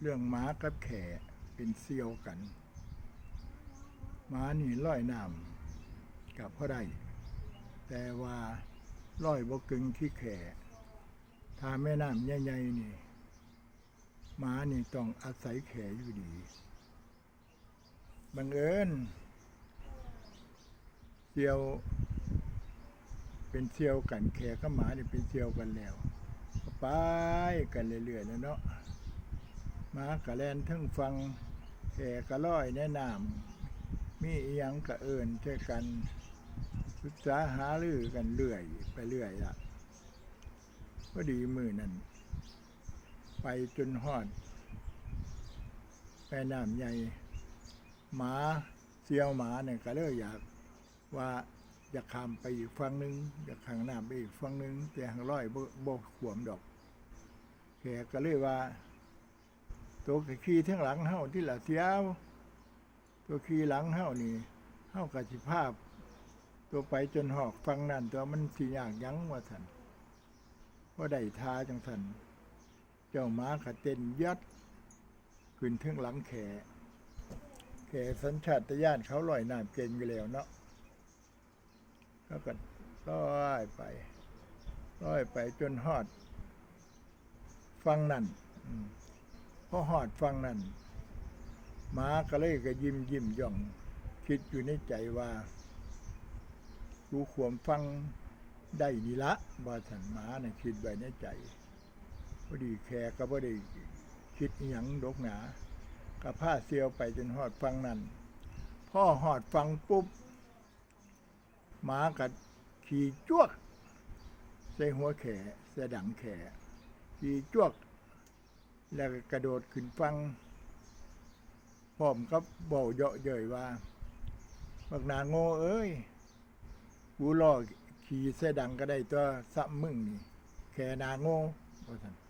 เรื่องหมากับแขเป็นเซียวกันหมานี่ร้อยน้ำกับพ่อได้ แต่ว่าร้อยบกึงที่แขถ้าแม่น้ำใหญ่ๆนี่หมานี่ต้องอาศัยแขอยู่ดี บังเอิญเซียวเป็นเซียวกันแขกับหมานี่เป็นเซียวกันแล้ว ไปกันเรื่อยๆนะเนาะ หมากะแลนทั้งฟังแขกะร้อยแนะนำมีอียังกะเอิญเช่กันศึกษาหาลือกันเรื่อย ไปเรื่อยละก็ดีมือนั่นไปจนฮอดแม่น้ำใหญ่ หมาเสียวหมาเนี่ยก็เลยอยากว่าอยากข้ามไปอีกฝั่งหนึ่งอยากข้างน้ำไปอีกฝั่งหนึ่งแต่หางร้อยบ่บ่ขวมดอกแขกก็เลยว่า ตัวขี่ทั้งหลังเฮาที่หละเสียวตัวขี่หลังเฮานี่เฮากะสิภาพ ตัวไปจนหอกฟังนั่นตัวมันสิยากยั้งว่าสันว่าได้ทาจังสันเจ้าหมาขะเต้นยัดขึ้นถึงหลังแขแขสัญชาตญาณเขาลอยน้ำเก่งอยู่แล้วเนาะเขาก็ลอยไปลอยไปจนหอด ฟังนั่นอื พอหอดฟังนั่นหมาก็เลยก็ยิ้มยิ้มย่อง คิดอยู่ในใจว่ากูขวมฟังได้ดีละบาสันหมานะคิดไว้ในใจพอดีแขกก็พอดีคิดอหยังดกหนากับผ้าเซียวไปจนหอดฟังนั่นพ่อหอดฟังปุ๊บหมากัดขี่จ้วกใส่หัวแขใส่ดังแขขี่จ้วก แล้วก็กระโดดขึ้นฟังพร้อมกับเบาเยาะเย้ยว่าบักนาโง่เอ้ยกูล่อขี่เสดังก็ได้ตัวสัมมึงนี่แค่นาโง่ว่าซั่น